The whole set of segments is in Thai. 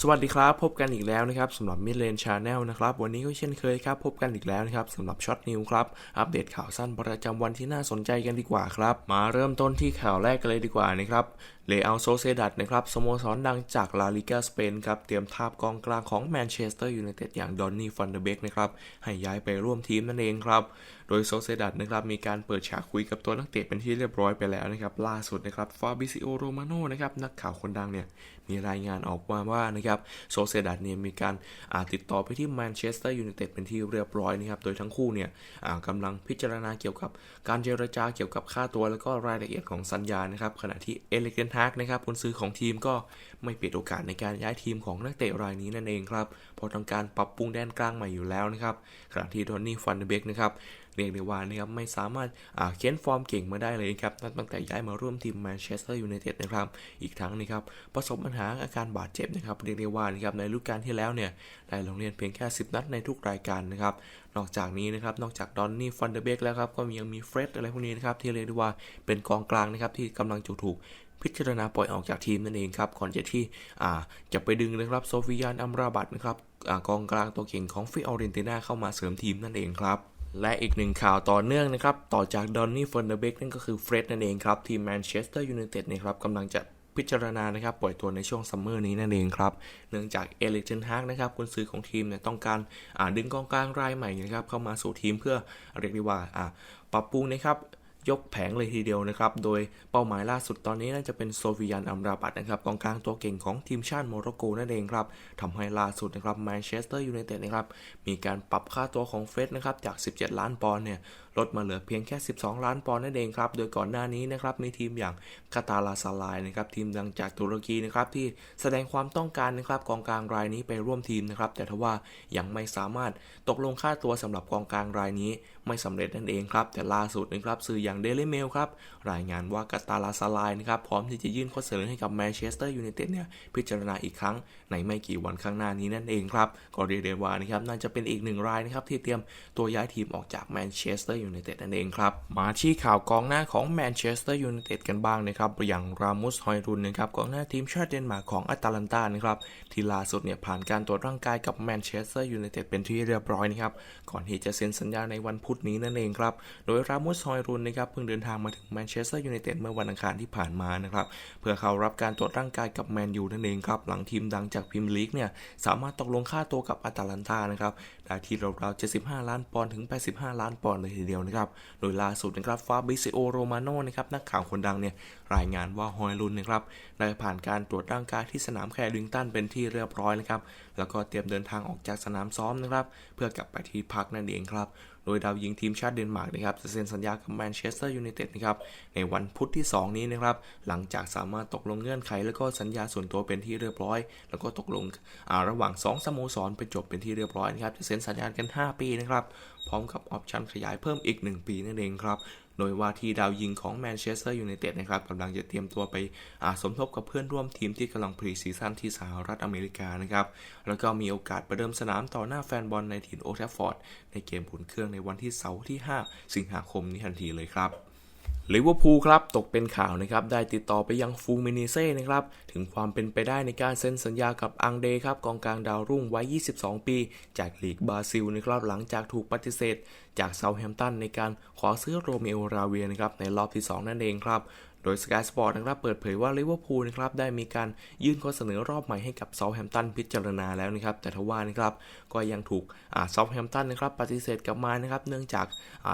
สวัสดีครับ พบกันอีกแล้วนะครับสำหรับ Mid Lane Channel นะครับ วันนี้ก็เช่นเคยครับ พบกันอีกแล้วนะครับสำหรับช็อตนิวครับ อัปเดตข่าวสั้นประจำวันที่น่าสนใจกันดีกว่าครับ มาเริ่มต้นที่ข่าวแรกกันเลยดีกว่านะครับเลอัลโซเซดัดนะครับสโมสรดังจากลาลิกาสเปนครับ เตรียมทาบกองกลางของแมนเชสเตอร์ยูไนเต็ดอย่างดอนนี่ฟันเดเบกนะครับ ให้ย้ายไปร่วมทีมนั่นเองครับโดยโซเซดัดนะครับมีการเปิดฉากคุยกับตัวนักเตะเป็นที่เรียบร้อยไปแล้วนะครับล่าสุดนะครับฟาบิซิโอโรมาโนนะครับนักข่าวคนดังเนี่ยมีรายงานออกมาว่านะครับโซเซดัดเนี่ยมีการาติดต่อไปที่แมนเชสเตอร์ยูไนเต็ดเป็นที่เรียบร้อยนะครับโดยทั้งคู่เนี่ยกำลังพิจารณาเกี่ยวกับการเจรจาเกี่ยวกับค่าตัวแล้วก็รายละเอียดของสัญญานะครับขณะที่เอเลเกนฮากนะครับกุนซื้อของทีมก็ไม่ปิดโอกาสในการย้ายทีมของนักเตะรายนี้นั่นเองครับเพราะต้องการปรับปรุงแดนกลางใหม่อยู่แล้วนะครับขณะที่ดอนนี่ฟันเดเบกนะครับ เรียกได้ว่านะครับไม่สามารถาเค้นฟอร์มเก่งมาได้เลยครับนับตั้งแต่ย้ายมาร่วมทีมแมนเชสเตอร์ยูไนเต็ดนะครับอีกทั้งนะครับประสบปัญหาอาการบาดเจ็บนะครับเรียกได้ว่านะครับในฤดูกาลที่แล้วเนี่ยได้ลงเล่นเพียงแค่ 10 นัดในทุกรายการนะครับนอกจากนี้นะครับ นอกจากดอนนี่ฟันเดเบกแล้วครับ ก็ยังมีเฟร็ดอะไรพวกนี้นะครับ ที่เรียกได้ว่าเป็นกองกลางนะครับ ที่กำลังจะถูกพิจารณาปล่อยออกจากทีมนั่นเองครับ ก่อนจะที่จะไปดึงนะครับโซฟิยานอัมราบัตนะครับอกองกลางตัวเก่งของฟิออเรนติน่าเข้ามาเสริมทีมนั่นเองครับ และอีกหนึ่งข่าวต่อเนื่องนะครับ ต่อจากดอนนี่ฟอนเดเบกนั่นก็คือเฟร็ดนั่นเองครับ ทีมแมนเชสเตอร์ยูไนเต็ดนะครับกำลังจะพิจารณานะครับปล่อยตัวในช่วงซัมเมอร์นี้นั่นเองครับ เนื่องจากเอลิเจนฮากนะครับกุนซื้อของทีมเนี่ยต้องการดึงกองกลางรายใหม่นะครับเข้ามาสู่ทีมเพื่อเรียกได้ว่าอ่าปรับปรุงนะครับ ยกแผงเลยทีเดียวนะครับ โดยเป้าหมายล่าสุดตอนนี้น่าจะเป็นโซฟิยันอัมราบัตนะครับกองกลางตัวเก่งของทีมชาติโมร็อกโกนั่นเองครับทำให้ล่าสุดนะครับแมนเชสเตอร์ยูไนเต็ดนะครับมีการปรับค่าตัวของเฟสนะครับจาก 17 ล้านปอนด์เนี่ยลดมาเหลือเพียงแค่ 12 ล้านปอนด์นั่นเองครับ โดยก่อนหน้านี้นะครับมีทีมอย่างคาตาลาซาลายนะครับทีมดังจากตุรกีนะครับที่แสดงความต้องการนะครับกองกลางรายนี้ไปร่วมทีมนะครับแต่ทว่ายังไม่สามารถตกลงค่าตัวสำหรับกองกลางรายนี้ไม่สำเร็จนั่นเองครับแต่ล่าสุดนะครับสื่ออย่างเดลิเมลครับ รายงานว่ากาตาลาซาลายนะครับ พร้อมที่จะยื่นข้อเสนอให้กับแมนเชสเตอร์ยูไนเต็ดเนี่ยพิจารณาอีกครั้งในไม่กี่วันข้างหน้านี้นั่นเองครับ ก็เรียกได้ว่านะครับน่าจะเป็นอีกหนึ่งรายนะครับที่เตรียมตัวย้ายทีมออกจากแมนเชสเตอร์ยูไนเต็ดนั่นเองครับ มาที่ข่าวกองหน้าของแมนเชสเตอร์ยูไนเต็ดกันบ้างนะครับอย่างรามุสฮอยรุนนะครับกองหน้าทีมชาติเดนมาร์กของอัตแลนตานะครับที่ล่าสุดเนี่ยผ่านการตรวจร่างกายกับแมนเชสเตอร์ยูไนเต็ดเป็นที่เรียบร้อยนะครับก่อนที่จะเซ็นสัญญาในวันพุธนี้นั่นเองครับโดยรามุสฮอยรุนนะครับเพิ่งเดินทางมาถึงแมนเชสเตอร์ยูไนเต็ดเมื่อวันอังคารที่ผ่านมานะครับเพื่อเข้ารับการตรวจร่างกายกับแมนยูนั่นเองครับหลังทีมดังจากพรีเมียร์ลีกเนี่ยสามารถตกลงค่าตัวกับอัตแลนตานะครับได้ที่ราวๆ75 ล้านปอนด์ถึง 85 ล้านปอนด์เลยทีเดียวนะครับโดยล่าสุดนะครับฟาบิซิโอโรมาโนนะครับนักข่าวคนดังเนี่ยรายงานว่าฮอยลุนนะครับได้ผ่านการตรวจร่างกายที่สนามแคริงตันเป็นที่เรียบร้อยนะครับแล้วก็เตรียมเดินทางออกจากสนามซ้อมนะครับเพื่อกลับไปที่พักนั่นเองครับ โดยดาวยิงทีมชาติเดนมาร์กนะครับจะเซ็นสัญญากับแมนเชสเตอร์ยูไนเต็ดนะครับในวันพุธที่ 2 นี้นะครับหลังจากสามารถตกลงเงื่อนไข แล้วก็สัญญาส่วนตัวเป็นที่เรียบร้อย แล้วก็ตกลงอ่าระหว่าง 2สโมสรไปจบเป็นที่เรียบร้อยนะครับจะเซ็นสัญญากัน 5 ปีนะครับพร้อมกับออปชั่นขยายเพิ่มอีก 1 ปีนั่นเองครับ โดยว่าที่ดาวยิงของแมนเชสเตอร์ยูไนเต็ดนะครับกำลังจะเตรียมตัวไปอาสมทบกับเพื่อนร่วมทีมที่กำลังพรีซีซั่นที่สหรัฐอเมริกานะครับแล้วก็มีโอกาสประเดิมสนามต่อหน้าแฟนบอลในถิ่นโอลด์แทฟฟอร์ดในเกมผุนเครื่องในวันที่เสาร์ที่ 5 สิงหาคมนี้ทันทีเลยครับลิเวอร์พูลครับตกเป็นข่าวนะครับได้ติดต่อไปยังฟูมินิเซ่นะครับถึงความเป็นไปได้ในการเซ็นสัญญากับอังเดครับกองกลางดาวรุ่งวัย22 ปี จากลีกบราซิลนะครับหลังจากถูกปฏิเสธ จากเซาแฮมป์ตันในการขอซื้อโรเมโอราเวียนะครับในรอบที่ 2 นั่นเองครับโดย Sky Sport นะครับเปิดเผยว่าลิเวอร์พูลนะครับได้มีการยื่นข้อเสนอรอบใหม่ให้กับเซาแฮมป์ตันพิจารณาแล้วนะครับแต่ทว่านะครับก็ยังถูกเซาแฮมป์ตันนะครับปฏิเสธกลับมานะครับเนื่องจาก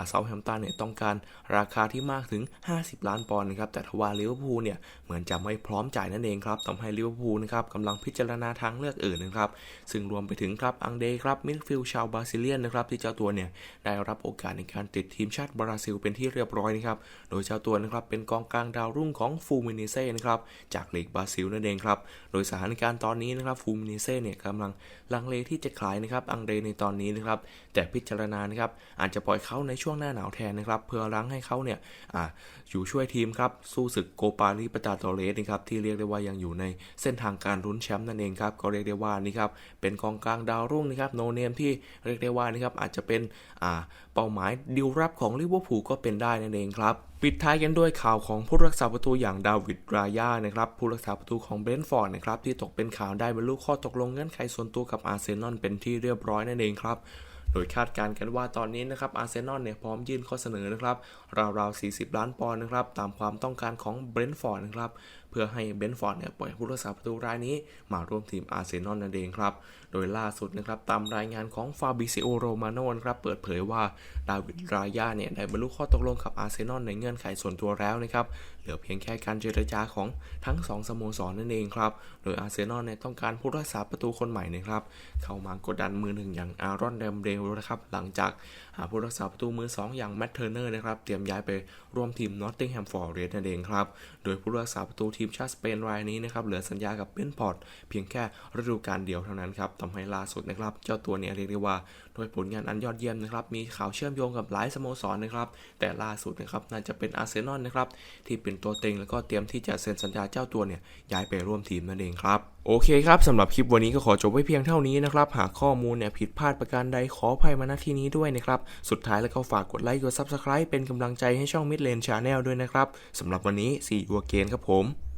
เซาแฮมป์ตันเนี่ยต้องการราคาที่มากถึง 50 ล้านปอนด์นะครับแต่ทว่าลิเวอร์พูลเนี่ยเหมือนจะไม่พร้อมจ่ายนั่นเองครับทำให้ลิเวอร์พูลนะครับกำลังพิจารณาทางเลือกอื่นนะครับซึ่งรวมไปถึงครับอังเดครับมิดฟิลด์ชาวบราซิเลียนนะครับที่เจ้าตัวเนี่ยได้รับโอกาสในการติดทีมชาติบราซิลเป็นที่เรียบร้อยนะครับ โดยเจ้าตัวนะครับเป็นกองกลางดาวรุ่งของฟูมินิเซ่นะครับจากลีกบราซิลนั่นเองครับ โดยสถานการณ์ตอนนี้นะครับฟูมินิเซ่เนี่ยกำลังลังเลที่จะขายนะครับอังเดในตอนนี้นะครับ แต่พิจารณานะครับอาจจะปล่อยเขาในช่วงหน้าหนาวแทนนะครับ เพื่อรั้งให้เขาเนี่ยออยู่ช่วยทีมครับสู้ศึกโกปาลิปตาโตเรสนะครับที่เรียกได้ว่ายังอยู่ในเส้นทางการลุ้นแชมป์นั่นเองครับก็เรียกได้ว่านี่ครับเป็นกองกลางดาวรุ่งนะครับโนเนมที่เรียกได้ว่านี่ครับอาจจะเป็นอ่าเป้าหมายดิวรับของลิเวอร์พูลก็เป็นได้นั่นเองครับ ปิดท้ายกันด้วยข่าวของผู้รักษาประตูอย่างดาวิดรายานะครับผู้รักษาประตูของเบรนท์ฟอร์ดนะครับที่ตกเป็นข่าวได้บรรลุข้อตกลงเงื่อนไขส่วนตัวกับอาร์เซนอลเป็นที่เรียบร้อยนั่นเองครับโดยคาดการณ์กันว่าตอนนี้นะครับอาร์เซนอลเนี่ยพร้อมยื่นข้อเสนอนะครับราวๆ 40 ล้านปอนด์นะครับตามความต้องการของเบรนท์ฟอร์ดนะครับ เพื่อให้เบนฟอร์ดเนี่ยปล่อยผู้รักษาประตูรายนี้มาร่วมทีมอาร์เซนอลนั่นเองครับ โดยล่าสุดนะครับตามรายงานของฟาบิซิโอโรมาโนนครับเปิดเผยว่าดาวิดรายาเนี่ยได้บรรลุข้อตกลงกับอาร์เซนอลในเงื่อนไขส่วนตัวแล้วนะครับเหลือเพียงแค่การเจรจาของทั้งสองสโมสรนั่นเองครับ โดยอาร์เซนอลเนี่ยต้องการผู้รักษาประตูคนใหม่นะครับเข้ามากดดันมือหนึ่งอย่างอารอนแดมเดลนะครับหลังจากหาผู้รักษาประตูมือ 2 อย่างแมตเทอร์เนอร์นะครับเตรียมย้ายไปร่วมทีมนอตติงแฮมฟอร์เรสนั่นเองครับโดยผู้รักษาประตูทีีมชาติสเปนรายนี้นะครับเหลือสัญญากับเบนพอร์ตเพียงแค่ฤดูกาลเดียวเท่านั้นครับทำให้ล่าสุดนะครับเจ้าตัวเนี่ยเรียกได้ว่าโดยผลงานอันยอดเยี่ยมนะครับมีข่าวเชื่อมโยงกับหลายสโมสรนะครับแต่ล่าสุดนะครับน่าจะเป็นอาร์เซนอลนะครับที่เป็นตัวเต็งแล้วก็เตรียมที่จะเซ็นสัญญาเจ้าตัวเนี่ยย้ายไปร่วมทีมนั่นเองครับโอเคครับสำหรับคลิปวันนี้ก็ขอจบไว้เพียงเท่านี้นะครับหากข้อมูลเนี่ยผิดพลาดประการใดขออภัยมาณที่นี้ด้วยนะครับสุดท้ายแล้วก็ฝากกดไลค์กด Subscribe เป็นกำลังใจให้ช่อง Mid Lane Channel ด้วยนะครับสำหรับวันนี้ see you again ครับผม